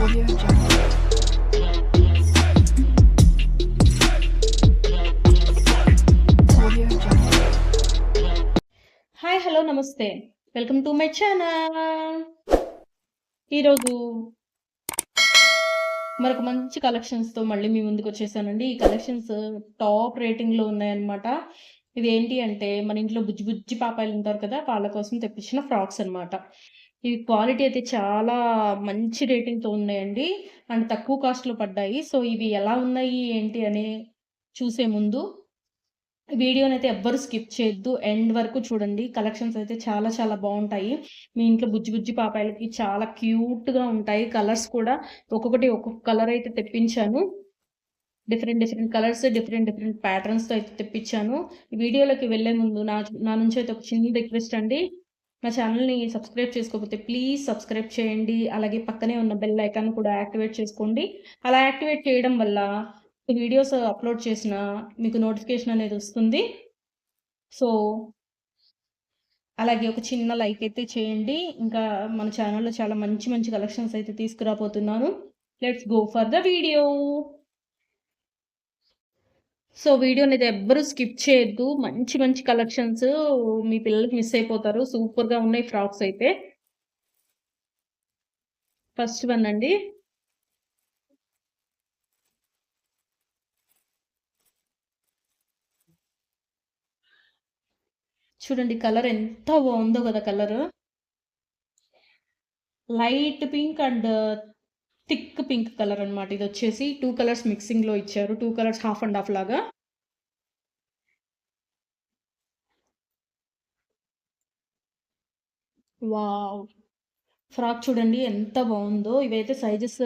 Hi hello నమస్తే welcome to my channel ఈరోజు మరొక మంచి కలెక్షన్స్తో మళ్ళీ మీ ముందుకు వచ్చేసానండి. ఈ కలెక్షన్స్ టాప్ రేటింగ్లో ఉన్నాయన్నమాట. ఇది ఏంటి అంటే మన ఇంట్లో బుజ్జి బుజ్జి పాపాయిలు ఉంటారు కదా వాళ్ళ కోసం తెప్పించిన ఫ్రాక్స్ అన్నమాట. ఇవి క్వాలిటీ అయితే చాలా మంచి రేటింగ్తో ఉన్నాయండి. అండ్ తక్కువ కాస్ట్లో పడ్డాయి. సో ఇవి ఎలా ఉన్నాయి ఏంటి అని చూసే ముందు వీడియోని అయితే ఎవ్వరు స్కిప్ చేయొద్దు. ఎండ్ వరకు చూడండి. కలెక్షన్స్ అయితే చాలా చాలా బాగుంటాయి. మీ ఇంట్లో బుజ్జి బుజ్జి పాపాయలకి చాలా క్యూట్గా ఉంటాయి. కలర్స్ కూడా ఒక్కొక్కటి ఒక్కొక్క కలర్ అయితే తెప్పించాను. Different different colours different different ప్యాటర్న్స్తో అయితే తెప్పించాను. ఈ వీడియోలోకి వెళ్ళే ముందు నా నా నుంచి అయితే ఒక చిన్న రిక్వెస్ట్ అండి. నా ఛానల్ని సబ్స్క్రైబ్ చేసుకోకపోతే ప్లీజ్ సబ్స్క్రైబ్ చేయండి. అలాగే పక్కనే ఉన్న బెల్ ఐకాన్ కూడా యాక్టివేట్ చేసుకోండి. అలా యాక్టివేట్ చేయడం వల్ల వీడియోస్ అప్లోడ్ చేసిన మీకు నోటిఫికేషన్ అనేది వస్తుంది. సో అలాగే ఒక చిన్న లైక్ అయితే చేయండి. ఇంకా మన ఛానల్లో చాలా మంచి మంచి కలెక్షన్స్ అయితే తీసుకురాబోతున్నాను. Let's go for the video so వీడియోని అయితే ఎవ్వరూ స్కిప్ చేయొద్దు. మంచి మంచి కలెక్షన్స్ మీ పిల్లలకి మిస్ అయిపోతారు. సూపర్గా ఉన్నాయి ఫ్రాక్స్ అయితే. ఫస్ట్ వన్ అండి. చూడండి కలర్ ఎంత బాగుందో కదా colour. Light pink and thick pink colour అన్నమాట. ఇది వచ్చేసి టూ కలర్స్ మిక్సింగ్లో ఇచ్చారు. Two colours half and half లాగా. వావ్! ఫ్రాక్ చూడండి ఎంత బాగుందో. ఇవైతే సైజెస్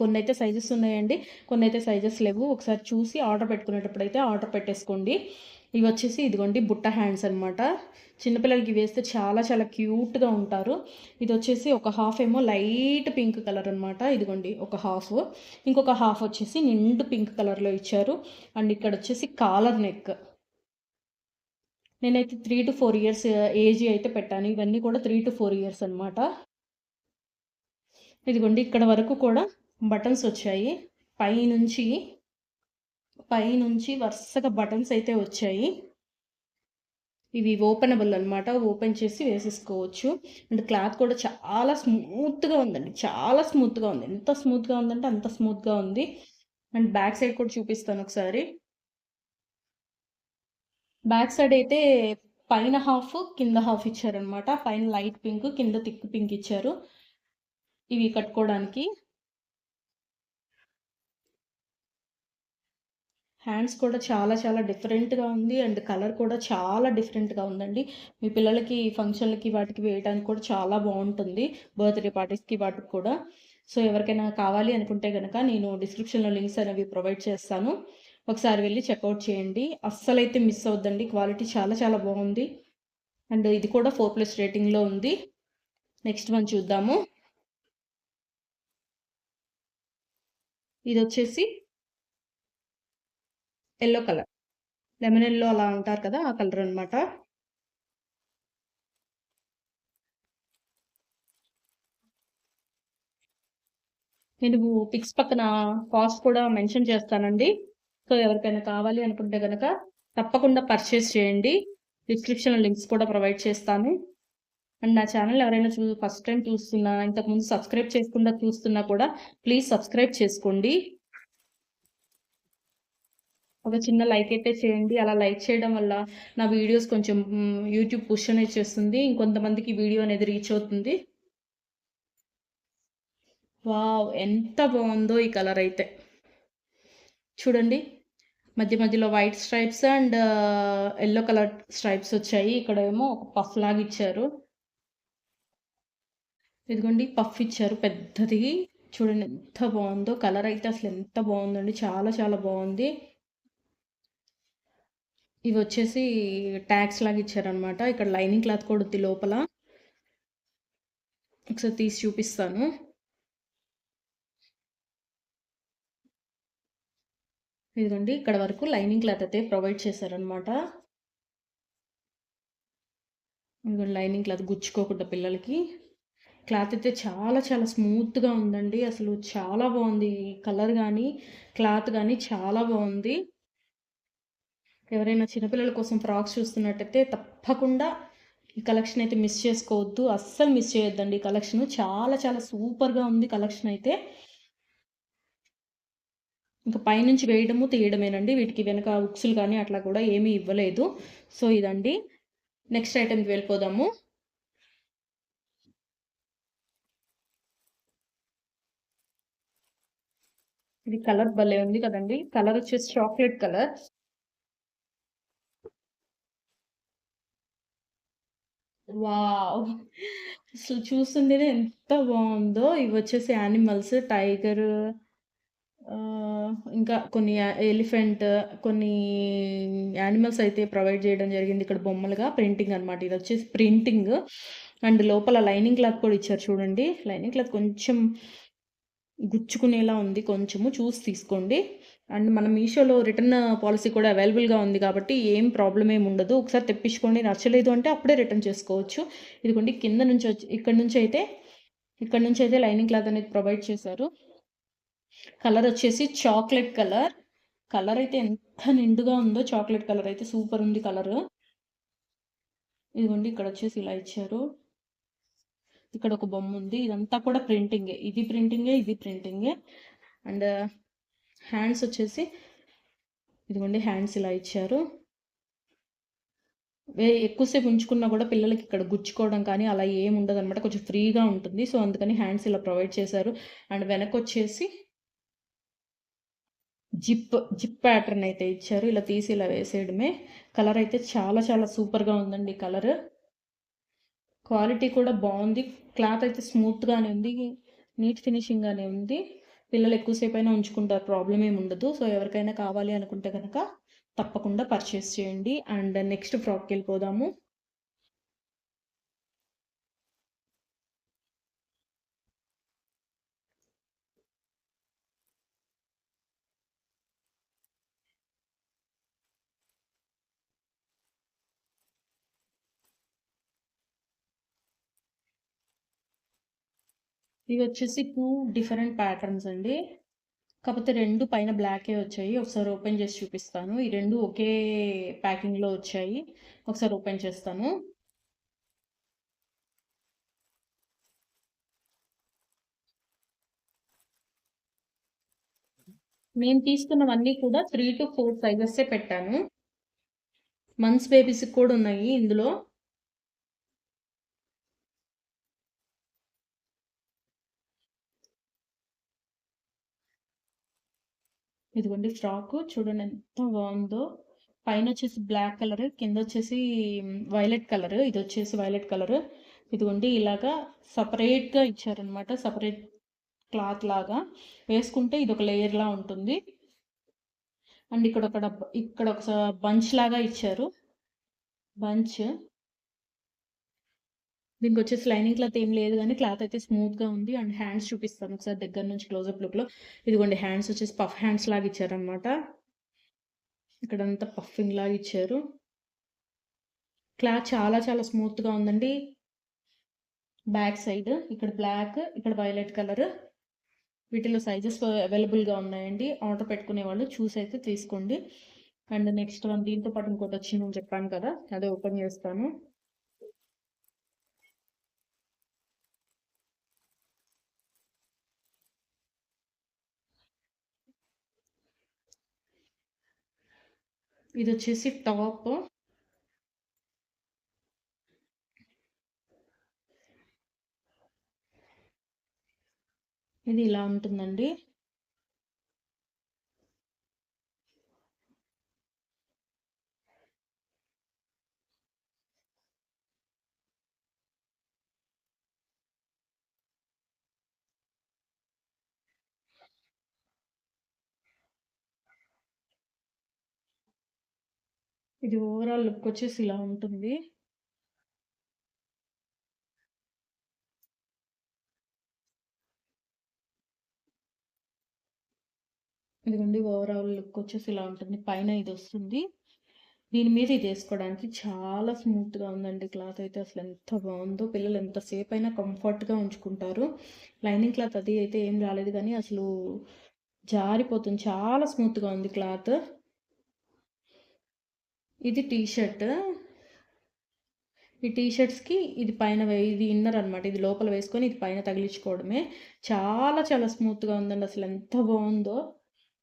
కొన్ని అయితే సైజెస్ ఉన్నాయండి. కొన్ని అయితే సైజెస్ లేవు. ఒకసారి చూసి ఆర్డర్ పెట్టుకునేటప్పుడు అయితే ఆర్డర్ పెట్టేసుకోండి. ఇవి వచ్చేసి ఇదిగోండి బుట్ట హ్యాండ్స్ అనమాట చిన్నపిల్లలకి వేస్తే చాలా చాలా క్యూట్గా ఉంటారు. ఇది వచ్చేసి ఒక హాఫ్ ఏమో లైట్ పింక్ కలర్ అనమాట ఇదిగోండి ఒక హాఫ్. ఇంకొక హాఫ్ వచ్చేసి నిండు పింక్ కలర్లో ఇచ్చారు. అండ్ ఇక్కడ వచ్చేసి కాలర్ నెక్. నేనైతే three to four years age అయితే పెట్టాను. ఇవన్నీ కూడా త్రీ టు ఫోర్ ఇయర్స్ అనమాట ఇదిగోండి ఇక్కడ వరకు కూడా బటన్స్ వచ్చాయి. పైనుంచి పైనుంచి వరుసగా బటన్స్ అయితే వచ్చాయి. ఇవి ఓపెనబుల్ అనమాట ఓపెన్ చేసి వేసేసుకోవచ్చు. అండ్ క్లాత్ కూడా చాలా స్మూత్గా ఉందండి. చాలా స్మూత్గా ఉంది. ఎంత స్మూత్గా ఉందంటే అంత స్మూత్గా ఉంది. అండ్ బ్యాక్ సైడ్ కూడా చూపిస్తాను ఒకసారి. బ్యాక్ సైడ్ అయితే పైన హాఫ్ కింద హాఫ్ ఇచ్చారనమాట పైన లైట్ పింక్ కింద థిక్ పింక్ ఇచ్చారు. ఇవి కట్టుకోవడానికి. హ్యాండ్స్ కూడా చాలా చాలా డిఫరెంట్గా ఉంది. అండ్ కలర్ కూడా చాలా డిఫరెంట్గా ఉందండి. మీ పిల్లలకి ఫంక్షన్లకి వాటికి వేయడానికి కూడా చాలా బాగుంటుంది. బర్త్డే పార్టీస్కి వాటికి కూడా. సో ఎవరికైనా కావాలి అనుకుంటే కనుక నేను డిస్క్రిప్షన్లో లింక్స్ అనేవి ప్రొవైడ్ చేస్తాను. ఒకసారి వెళ్ళి చెక్అవుట్ చేయండి. అస్సలైతే మిస్ అవుద్దండి. క్వాలిటీ చాలా చాలా బాగుంది. అండ్ ఇది కూడా ఫోర్ ప్లస్ రేటింగ్లో ఉంది. నెక్స్ట్ వన్ చూద్దాము. ఇది వచ్చేసి ఎల్లో కలర్. లెమన్ ఎల్లో అలా ఉంటారు కదా ఆ కలర్ అనమాట నేను పిక్స్ పక్కన కాస్ట్ కూడా మెన్షన్ చేస్తానండి. సో ఎవరికైనా కావాలి అనుకుంటే కనుక తప్పకుండా పర్చేస్ చేయండి. డిస్క్రిప్షన్లో లింక్స్ కూడా ప్రొవైడ్ చేస్తాను. అండ్ నా ఛానల్ ఎవరైనా చూ ఫస్ట్ టైం చూస్తున్నా ఇంతకుముందు సబ్స్క్రైబ్ చేసుకుండా చూస్తున్నా కూడా ప్లీజ్ సబ్స్క్రైబ్ చేసుకోండి. ఒక చిన్న లైక్ అయితే చేయండి. అలా లైక్ చేయడం వల్ల నా వీడియోస్ కొంచెం యూట్యూబ్ పుష్ అనేది చేస్తుంది. ఇంకొంతమందికి వీడియో అనేది రీచ్ అవుతుంది. వావ్! ఎంత బాగుందో ఈ కలర్ అయితే. చూడండి. మధ్య మధ్యలో white stripes and yellow colour stripes వచ్చాయి. ఇక్కడ ఏమో ఒక పఫ్ లాగా ఇచ్చారు. ఇదిగోండి పఫ్ ఇచ్చారు పెద్దది. చూడండి ఎంత బాగుందో. కలర్ అయితే అసలు ఎంత బాగుందండి. చాలా చాలా బాగుంది. ఇవి వచ్చేసి ట్యాక్స్ లాగా ఇచ్చారనమాట ఇక్కడ లైనింగ్ క్లాత్ కూడా ఉంది లోపల. ఒకసారి తీసి చూపిస్తాను. ఇదిగోండి ఇక్కడ వరకు లైనింగ్ క్లాత్ అయితే ప్రొవైడ్ చేశారనమాట ఇదిగోండి లైనింగ్ క్లాత్ గుచ్చుకోకుండా పిల్లలకి. క్లాత్ అయితే చాలా చాలా స్మూత్‌గా ఉందండి. అసలు చాలా బాగుంది. కలర్ కానీ క్లాత్ కానీ చాలా బాగుంది. ఎవరైనా చిన్నపిల్లల కోసం ఫ్రాక్స్ చూస్తున్నట్టయితే తప్పకుండా ఈ కలెక్షన్ అయితే మిస్ చేసుకోవద్దు. అస్సలు మిస్ చేయొద్దండి ఈ కలెక్షను. చాలా చాలా సూపర్‌గా ఉంది కలెక్షన్ అయితే. ఇంకా పైనుంచి వేయడము, తీయడమేనండి. వీటికి వెనక ఉక్సులు కానీ అట్లా కూడా ఏమీ ఇవ్వలేదు. సో, ఇదండి. నెక్స్ట్ ఐటెంకి వెళ్ళిపోదాము. ఇది కలర్ భలే ఉంది కదండి కలర్ వచ్చేసి చాక్లెట్ కలర్. వావ్! అసలు చూస్తుంటేనే ఎంత బావుందో. ఇవొచ్చేసి యానిమల్స్ టైగర్ ఆహ్, ఇంకా కొన్ని యా ఎలిఫెంట్ కొన్ని యానిమల్స్ అయితే ప్రొవైడ్ చేయడం జరిగింది. ఇక్కడ బొమ్మలుగా ప్రింటింగ్ అనమాట. ఇదొచ్చేసి ప్రింటింగ్. అండ్ లోపల లైనింగ్ క్లాత్ కూడా ఇచ్చారు చూడండి. లైనింగ్ క్లాత్ కొంచెం గుచ్చుకునేలా ఉంది కొంచెము. చూసి తీసుకోండి. అండ్ మన మీషోలో రిటర్న్ పాలసీ కూడా అవైలబుల్‌గా ఉంది కాబట్టి ఏం ప్రాబ్లమ్ ఏమి ఉండదు. ఒకసారి తెప్పించుకోండి. నచ్చలేదు అంటే అప్పుడే రిటర్న్ చేసుకోవచ్చు. ఇదిగోండి కింద నుంచి వచ్చి ఇక్కడ నుంచి అయితే ఇక్కడ నుంచి అయితే లైనింగ్ క్లాత్ అనేది ప్రొవైడ్ చేశారు. కలర్ వచ్చేసి చాక్లెట్ కలర్. కలర్ అయితే ఎంత నిండుగా ఉందో చాక్లెట్ కలర్ అయితే సూపర్ ఉంది కలరు. ఇదిగోండి ఇక్కడ వచ్చేసి ఇలా ఇచ్చారు. ఇక్కడ ఒక బొమ్మ ఉంది. ఇదంతా కూడా ప్రింటింగే. ఇది ప్రింటింగే, ఇది ప్రింటింగే. అండ్ హ్యాండ్స్ వచ్చేసి ఇదిగోండి హ్యాండ్స్ ఇలా ఇచ్చారు. వే ఎక్కువసేపు ఉంచుకున్నా కూడా పిల్లలకి ఇక్కడ గుచ్చుకోవడం కానీ అలా ఏమి ఉండదనమాట. కొంచెం ఫ్రీగా ఉంటుంది. సో, అందుకని హ్యాండ్స్ ఇలా ప్రొవైడ్ చేశారు. అండ్ వెనకొచ్చేసి జిప్ జిప్ ప్యాటర్న్ అయితే ఇచ్చారు. ఇలా తీసి ఇలా వేసేయడమే. కలర్ అయితే చాలా చాలా సూపర్‌గా ఉందండి కలర్ క్వాలిటీ కూడా బాగుంది క్లాత్ అయితే స్మూత్‌గానే ఉంది. నీట్ ఫినిషింగ్‌గానే ఉంది. పిల్లలు ఎక్కువసేపు అయినా ఉంచుకుంటారు. ప్రాబ్లం ఏమి ఉండదు. సో, ఎవరికైనా కావాలి అనుకుంటే కనుక తప్పకుండా పర్చేస్ చేయండి. అండ్ నెక్స్ట్ ఇవి వచ్చేసి టూ డిఫరెంట్ ప్యాటర్న్స్ అండి. కాకపోతే రెండు పైన బ్లాకే వచ్చాయి. ఒకసారి ఓపెన్ చేసి చూపిస్తాను. ఈ రెండు ఒకే ప్యాకింగ్‌లో వచ్చాయి. ఒకసారి ఓపెన్ చేస్తాను. నేను తీసుకున్నవన్నీ కూడా 3-4 సైజెసే పెట్టాను. మంత్స్ బేబీస్‌కి కూడా ఉన్నాయి ఇందులో. ఇదిగోండి ఫ్రాకు చూడండి ఎంత బాగుందో పైన వచ్చేసి బ్లాక్ కలర్, కింద వచ్చేసి వైలెట్ కలర్. ఇది వచ్చేసి వైలెట్ కలర్. ఇదిగోండి ఇలాగా సపరేట్గా ఇచ్చారనమాట. సపరేట్ క్లాత్ లాగా. వేసుకుంటే ఇది ఒక లేయర్‌లా ఉంటుంది. అండ్ ఇక్కడ ఒక ఇక్కడ ఒక బంచ్ లాగా ఇచ్చారు. బంచ్. దీనికొచ్చేసి లైనింగ్ క్లాత్ ఏం లేదు కానీ క్లాత్ అయితే స్మూత్‌గా ఉంది. అండ్ హ్యాండ్స్ చూపిస్తాను ఒకసారి దగ్గర నుంచి క్లోజప్ లుక్‌లో. ఇదిగోండి హ్యాండ్స్ వచ్చేసి పఫ్ హ్యాండ్స్ లాగా ఇచ్చారనమాట. ఇక్కడంతా పఫింగ్ లాగా ఇచ్చారు. క్లాత్ చాలా చాలా స్మూత్‌గా ఉందండి. బ్యాక్ సైడ్ ఇక్కడ బ్లాక్, ఇక్కడ వైలెట్ కలర్. వీటిలో సైజెస్ అవైలబుల్‌గా ఉన్నాయండి. ఆర్డర్ పెట్టుకునే వాళ్ళు చూసి అయితే తీసుకోండి. అండ్ నెక్స్ట్ వన్ దీంతో పాటు ఇంకోటొచ్చిందని చెప్పాను కదా! అదే ఓపెన్ చేస్తాను. ఇది వచ్చేసి టాప్. ఇది ఇలా ఉంటుందండి. ఇది ఓవరాల్ లుక్ వచ్చేసి ఇలా ఉంటుంది. ఇదిగోండి ఓవరాల్ లుక్ వచ్చేసి ఇలా ఉంటుంది. పైన ఇది వస్తుంది. దీని మీద ఇది వేసుకోవడానికి చాలా స్మూత్గా ఉందండి. క్లాత్ అయితే అసలు ఎంత బాగుందో పిల్లలు ఎంతసేపు అయినా కంఫర్ట్గా ఉంచుకుంటారు. లైనింగ్ క్లాత్ అది అయితే ఏం రాలేదు కానీ అసలు జారిపోతుంది. చాలా స్మూత్గా ఉంది క్లాత్. ఇది టీ షర్ట్ ఈ టీ షర్ట్స్కి ఇది పైన ఇది ఇన్నర్ అనమాట ఇది లోపల వేసుకొని ఇది పైన తగిలించుకోవడమే. చాలా చాలా స్మూత్గా ఉందండి. అసలు ఎంత బాగుందో.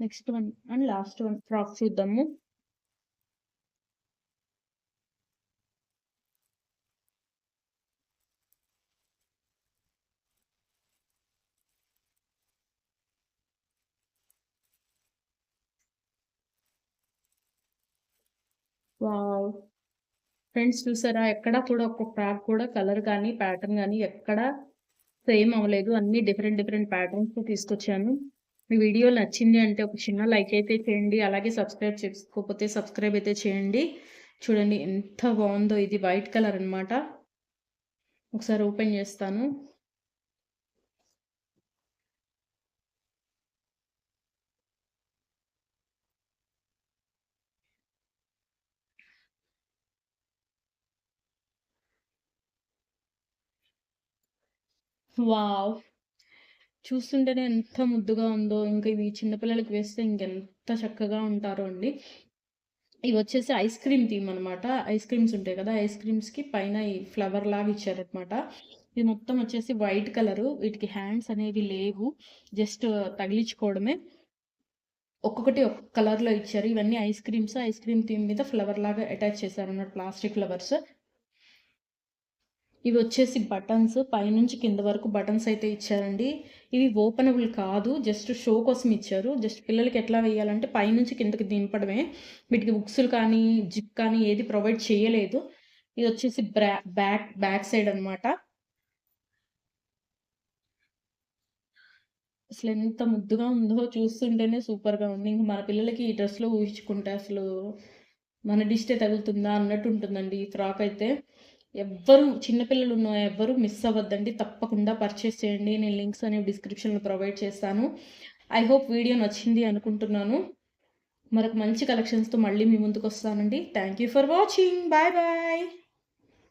Next one and last one frock చూద్దాము. వావ్. ఫ్రెండ్స్ చూసారా? ఎక్కడ కూడా ఒక్క ఫ్రాక్ కూడా కలర్ కానీ ప్యాటర్న్ కానీ ఎక్కడ సేమ్ అవ్వలేదు. అన్ని డిఫరెంట్ డిఫరెంట్ ప్యాటర్న్స్ తీసుకొచ్చాను. మీ వీడియో నచ్చింది అంటే ఒక చిన్న లైక్ అయితే చేయండి. అలాగే సబ్స్క్రైబ్ చేసుకోకపోతే సబ్స్క్రైబ్ అయితే చేయండి. చూడండి ఎంత బాగుందో. ఇది వైట్ కలర్ అన్నమాట. ఒకసారి ఓపెన్ చేస్తాను. వావ్. చూస్తుంటేనే ఎంత ముద్దుగా ఉందో ఇంకా ఇవి చిన్నపిల్లలకి వేస్తే ఇంకెంత చక్కగా ఉంటారో అండి. ఇవి వచ్చేసి ఐస్ క్రీమ్ థీమ్ అనమాట ఐస్ క్రీమ్స్ ఉంటాయి కదా ఐస్ క్రీమ్స్కి పైన ఈ ఫ్లవర్ లాగా ఇచ్చారనమాట ఇది మొత్తం వచ్చేసి వైట్ కలరు వీటికి హ్యాండ్స్ అనేవి లేవు. జస్ట్ తగిలించుకోవడమే. ఒక్కొక్కటి ఒక్కొక్క కలర్లో ఇచ్చారు. ఇవన్నీ ice creams ice cream theme మీద ఫ్లవర్ లాగా అటాచ్ చేశారు అన్నమాట ప్లాస్టిక్ ఫ్లవర్స్. ఇవి వచ్చేసి బటన్స్. పైనుంచి కింద వరకు బటన్స్ అయితే ఇచ్చారండి. ఇవి ఓపెనబుల్ కాదు. జస్ట్ షో కోసం ఇచ్చారు. జస్ట్ పిల్లలకి ఎట్లా వేయాలంటే పైనుంచి కిందకి దింపడమే. వీటికి బుక్స్లు కానీ జిప్ కానీ ఏది ప్రొవైడ్ చేయలేదు. ఇది వచ్చేసి బ్రా బ్యాక్ బ్యాక్ సైడ్ అనమాట అసలు ఎంత ముద్దుగా ఉందో చూస్తుంటేనే సూపర్గా ఉంది. ఇంక మన పిల్లలకి ఈ డ్రెస్లో ఊహించుకుంటే అసలు మన డిష్టే తగులుతుందా అన్నట్టు ఉంటుందండి ఈ ఫ్రాక్ అయితే. ఎవ్వరు చిన్నపిల్లలు ఉన్న ఎవ్వరు మిస్ అవ్వద్దండి. తప్పకుండా పర్చేస్ చేయండి. నేను లింక్స్ అనేవి డిస్క్రిప్షన్లో ప్రొవైడ్ చేస్తాను. ఐ హోప్ వీడియో నచ్చింది అనుకుంటున్నాను. మరొక మంచి కలెక్షన్స్తో మళ్ళీ మీ ముందుకు వస్తానండి. Thank you for watching bye bye